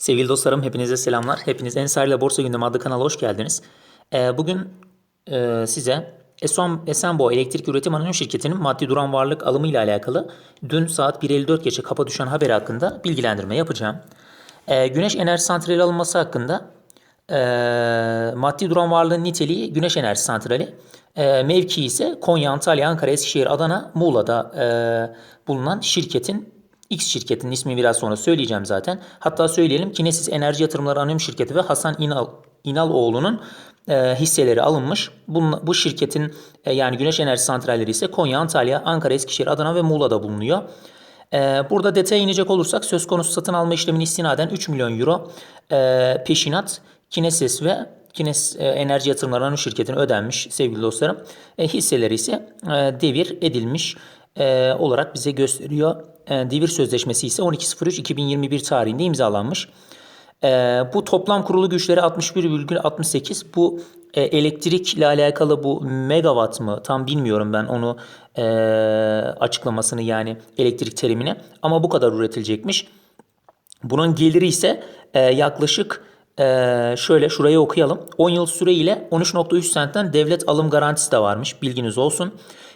Sevgili dostlarım hepinize selamlar. Hepiniz Ensar Borsa Gündemi adlı kanala hoş geldiniz. Ee, bugün e, size Eson, Esenboğa Elektrik Üretim Anonim Şirketi'nin maddi duran varlık alımı ile alakalı dün saat 1.54 geçe kapa düşen haber hakkında bilgilendirme yapacağım. Ee, güneş enerji santrali alınması hakkında e, maddi duran varlığın niteliği güneş enerji santrali. E, mevki ise Konya, Antalya, Ankara, Eskişehir, Adana, Muğla'da e, bulunan şirketin X şirketinin ismini biraz sonra söyleyeceğim zaten. Hatta söyleyelim Kinesis Enerji Yatırımları Anonim Şirketi ve Hasan İnal, İnaloğlu'nun e, hisseleri alınmış. Bunun, bu şirketin e, yani güneş enerji santralleri ise Konya, Antalya, Ankara, Eskişehir, Adana ve Muğla'da bulunuyor. E, burada detaya inecek olursak söz konusu satın alma işlemini istinaden 3 milyon euro e, peşinat Kinesis ve Kines e, Enerji Yatırımları Anonim Şirketi'ne ödenmiş sevgili dostlarım. E, hisseleri ise e, devir edilmiş e, olarak bize gösteriyor. E, devir sözleşmesi ise 12.03.2021 tarihinde imzalanmış. E, bu toplam kurulu güçleri 61,68. Bu e, elektrikle alakalı bu megawatt mı tam bilmiyorum ben onu e, açıklamasını yani elektrik terimini ama bu kadar üretilecekmiş. Bunun geliri ise yaklaşık şöyle şurayı okuyalım. 10 yıl süre ile 13.3 sentten devlet alım garantisi de varmış bilginiz olsun.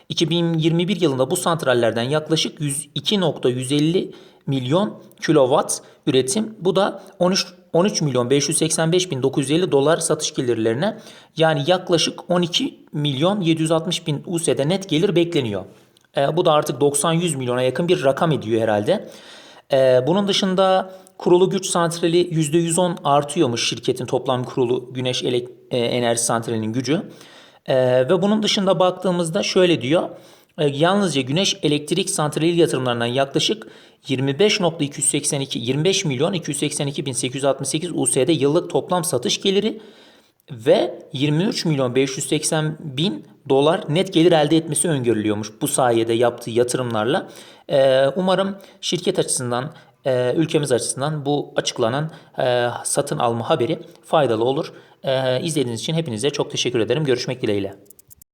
2021 yılında bu santrallerden yaklaşık 102.150 milyon kilowatt üretim. Bu da 13 13 milyon 585 bin 950 dolar satış gelirlerine yani yaklaşık 12 milyon 760 bin USD net gelir bekleniyor. E, bu da artık 90-100 milyona yakın bir rakam ediyor herhalde. E, bunun dışında kurulu güç santrali %110 artıyormuş şirketin toplam kurulu güneş e, enerji santralinin gücü. E, ve bunun dışında baktığımızda şöyle diyor. E, yalnızca güneş elektrik santrali yatırımlarından yaklaşık 25.282 25 milyon 282 bin 868 USD yıllık toplam satış geliri ve 23 milyon 580 bin dolar net gelir elde etmesi öngörülüyormuş bu sayede yaptığı yatırımlarla. Ee, umarım şirket açısından, e, ülkemiz açısından bu açıklanan e, satın alma haberi faydalı olur. E, izlediğiniz için hepinize çok teşekkür ederim. Görüşmek dileğiyle.